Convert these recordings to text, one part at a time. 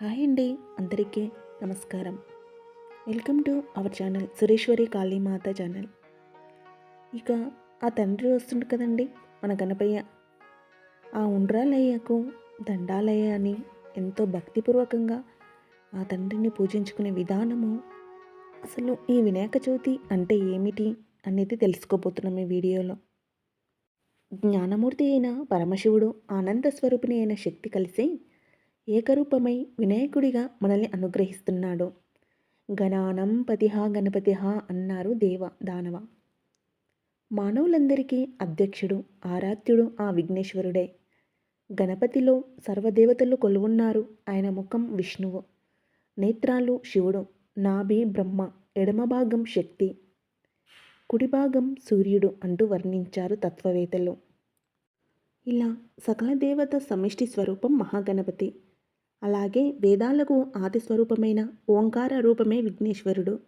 Hi అండి అందరికీ నమస్కారం. Welcome to our channel Sureshwari Kalimata channel. ఇక ఆ తండ్రి వస్తుండు కదండి మన గణపయ్య. ఆ ఉండ్రాలయ్యకు దండాలయ్య అని ఎంతో భక్తిపూర్వకంగా ఆ తండ్రిని పూజించుకునే విధానము అసలు ఈ వినాయక చవితి అంటే ఏమిటి అనేది తెలుసుకోబోతున్నాం ఈ వీడియోలో. జ్ఞానమూర్తి అయిన పరమశివుడు ఆనంద స్వరూపిణి అయిన శక్తి కలిసి ఏకరూపమై వినాయకుడిగా మనల్ని అనుగ్రహిస్తున్నాడు. గణానం పతిహ గణపతిహ అన్నారు దేవ దానవ. మానవులందరికీ అధ్యక్షుడు ఆరాధ్యుడు ఆ విఘ్నేశ్వరుడే. గణపతిలో సర్వదేవతలు కొలువున్నారు ఆయన ముఖం విష్ణువు. నేత్రాలు శివుడు నాభి బ్రహ్మ ఎడమ భాగం శక్తి. కుడి భాగం సూర్యుడు అంటూ వర్ణించారు తత్వవేత్తలు. ఇలా సకల దేవత సమిష్టి స్వరూపం మహాగణపతి. అలాగే వేదాలకు ఆది స్వరూపమైన ఓంకార రూపమే విఘ్నేశ్వరుడు.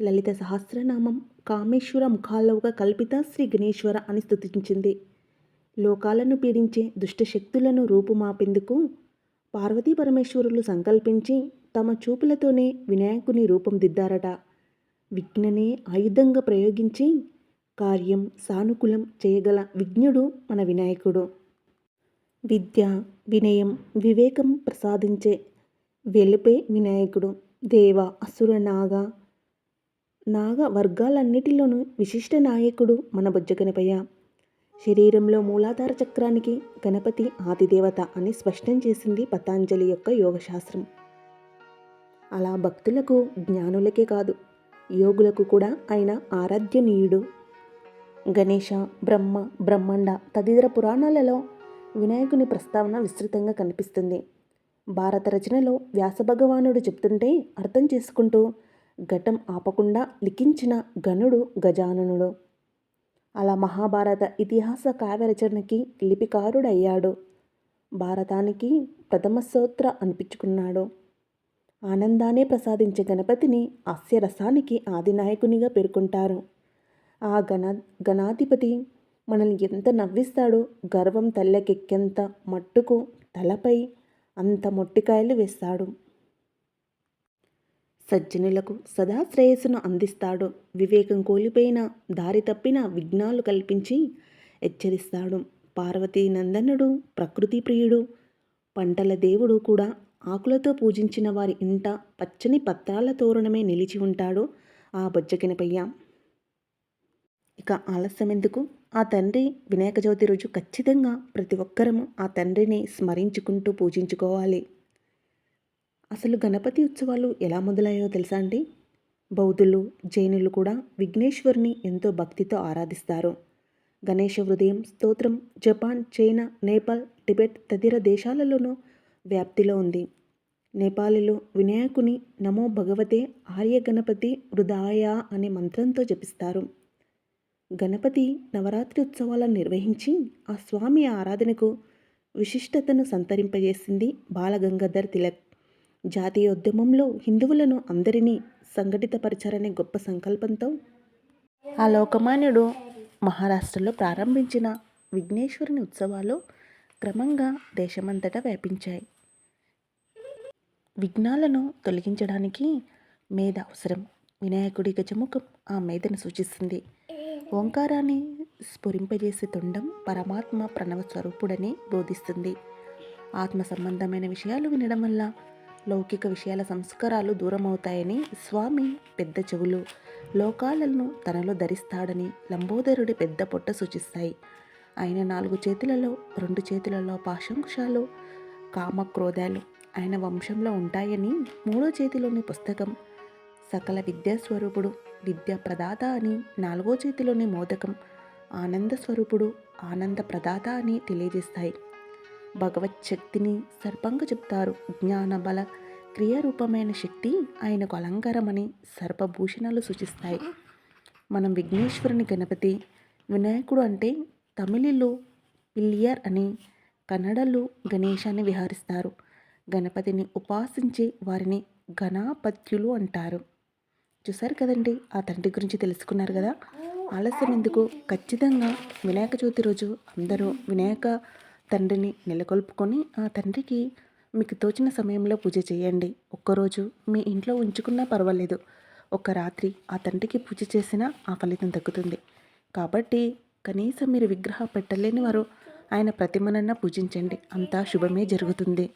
లలిత సహస్రనామం కామేశ్వర ముఖాలవుగా కల్పిత శ్రీ గణేశ్వర అని స్థుతించింది లోకాలను పీడించే దుష్ట శక్తులను రూపుమాపేందుకు పార్వతీ పరమేశ్వరులు సంకల్పించి తమ చూపులతోనే వినాయకుని రూపం దిద్దారట. విఘ్ననే ఆయుధంగా ప్రయోగించి కార్యం సానుకూలం చేయగల విఘ్నుడు మన వినాయకుడు. విద్య వినయం వివేకం ప్రసాదించే వెలుపే వినాయకుడు దేవ అసుర నాగ నాగ వర్గాలన్నిటిలోనూ విశిష్ట నాయకుడు మన బుజ్జ గణపయ్య. శరీరంలో మూలాధార చక్రానికి గణపతి ఆదిదేవత అని స్పష్టం చేసింది పతాంజలి యొక్క యోగశాస్త్రం. అలా భక్తులకు జ్ఞానులకే కాదు యోగులకు కూడా ఆయన ఆరాధ్యనీయుడు. గణేష బ్రహ్మ బ్రహ్మాండ తదితర పురాణాలలో వినాయకుని ప్రస్తావన విస్తృతంగా కనిపిస్తుంది. భారత రచనలో వ్యాసభగవానుడు చెప్తుంటే అర్థం చేసుకుంటూ ఘటం ఆపకుండా లిఖించిన గణుడు గజాననుడు. అలా మహాభారత ఇతిహాస కావ్యరచనకి లిపికారుడయ్యాడు. భారతానికి ప్రథమ సోత్ర అనిపించుకున్నాడు. ఆనందాన్ని ప్రసాదించే గణపతిని హాస్యరసానికి ఆదినాయకునిగా పేర్కొంటారు. ఆ గణ గణాధిపతి మనల్ని ఎంత నవ్విస్తాడో గర్వం తల్లకెక్కేంత మట్టుకు తలపై అంత మొట్టికాయలు వేస్తాడు. సజ్జనులకు సదా శ్రేయస్సును అందిస్తాడు. వివేకం కోల్పోయిన దారి తప్పిన విఘ్నాలు కల్పించి హెచ్చరిస్తాడు. పార్వతీ నందనుడు ప్రకృతి ప్రియుడు. పంటల దేవుడు కూడా ఆకులతో పూజించిన వారి ఇంట పచ్చని పత్రాల తోరణమే నిలిచి ఉంటాడు. ఆ బొజ్జకినపయ్య ఇక ఆలస్యం ఎందుకు? ఆ తండ్రి వినాయక చవితి రోజు ఖచ్చితంగా ప్రతి ఒక్కరము ఆ తండ్రిని స్మరించుకుంటూ పూజించుకోవాలి. అసలు గణపతి ఉత్సవాలు ఎలా మొదలయ్యో తెలుసా అండి? బౌద్ధులు జైనులు కూడా విఘ్నేశ్వరుని ఎంతో భక్తితో ఆరాధిస్తారు. గణేష హృదయం స్తోత్రం జపాన్ చైనా నేపాల్ టిబెట్ తదితర దేశాలలోనూ వ్యాప్తిలో ఉంది. నేపాలీలో వినాయకుని నమో భగవతే ఆర్య గణపతి హృదయ అనే మంత్రంతో జపిస్తారు. గణపతి నవరాత్రి ఉత్సవాలను నిర్వహించి ఆ స్వామి ఆరాధనకు విశిష్టతను సంతరింపజేసింది బాలగంగాధర్ తిలక్. జాతీయ ఉద్యమంలో హిందువులను అందరినీ సంఘటితపరచాలనే గొప్ప సంకల్పంతో ఆ లోకమాన్యుడు మహారాష్ట్రలో ప్రారంభించిన విఘ్నేశ్వరుని ఉత్సవాలు క్రమంగా దేశమంతటా వ్యాపించాయి. విఘ్నాలను తొలగించడానికి మేధ అవసరం. వినాయకుడి గజముఖం ఆ మేధను సూచిస్తుంది. ఓంకారాన్ని స్ఫురింపజేసే తొండం పరమాత్మ ప్రణవ స్వరూపుడని బోధిస్తుంది. ఆత్మ సంబంధమైన విషయాలు వినడం వల్ల లౌకిక విషయాల సంస్కారాలు దూరమవుతాయని స్వామి పెద్ద చెవులు. లోకాలను తనలో ధరిస్తాడని లంబోదరుడి పెద్ద పొట్ట సూచిస్తాయి. ఆయన నాలుగు చేతులలో రెండు చేతులలో పాశంకుషాలు కామక్రోధాలు ఆయన వంశంలో ఉంటాయని మూడో చేతిలోని పుస్తకం సకల విద్యాస్వరూపుడు విద్యా ప్రదాత అని నాలుగో చేతిలోని మోదకం ఆనంద స్వరూపుడు ఆనంద ప్రదాత అని తెలియజేస్తాయి. భగవత్ శక్తిని సర్పంగా చెప్తారు. జ్ఞాన బల క్రియారూపమైన శక్తి ఆయనకు అలంకారమని సర్పభూషణాలు సూచిస్తాయి. మనం విఘ్నేశ్వరుని గణపతి వినాయకుడు అంటే తమిళలో పిల్లియర్ అని కన్నడలో గణేశాన్ని విహరిస్తారు. గణపతిని ఉపాసించే వారిని గణాపత్యులు అంటారు. చూసారు కదండి? ఆ తండ్రి గురించి తెలుసుకున్నారు కదా? ఆలస్యం ఎందుకు? ఖచ్చితంగా వినాయక చవితి రోజు అందరూ వినాయక తండ్రిని నెలకొల్పుకొని ఆ తండ్రికి మీకు తోచిన సమయంలో పూజ చేయండి. ఒక్కరోజు మీ ఇంట్లో ఉంచుకున్నా పర్వాలేదు. ఒక రాత్రి ఆ తండ్రికి పూజ చేసినా ఆ ఫలితం దక్కుతుంది. కాబట్టి కనీసం మీరు విగ్రహం పెట్టలేని వారు ఆయన ప్రతిమనన్నా పూజించండి. అంతా శుభమే జరుగుతుంది.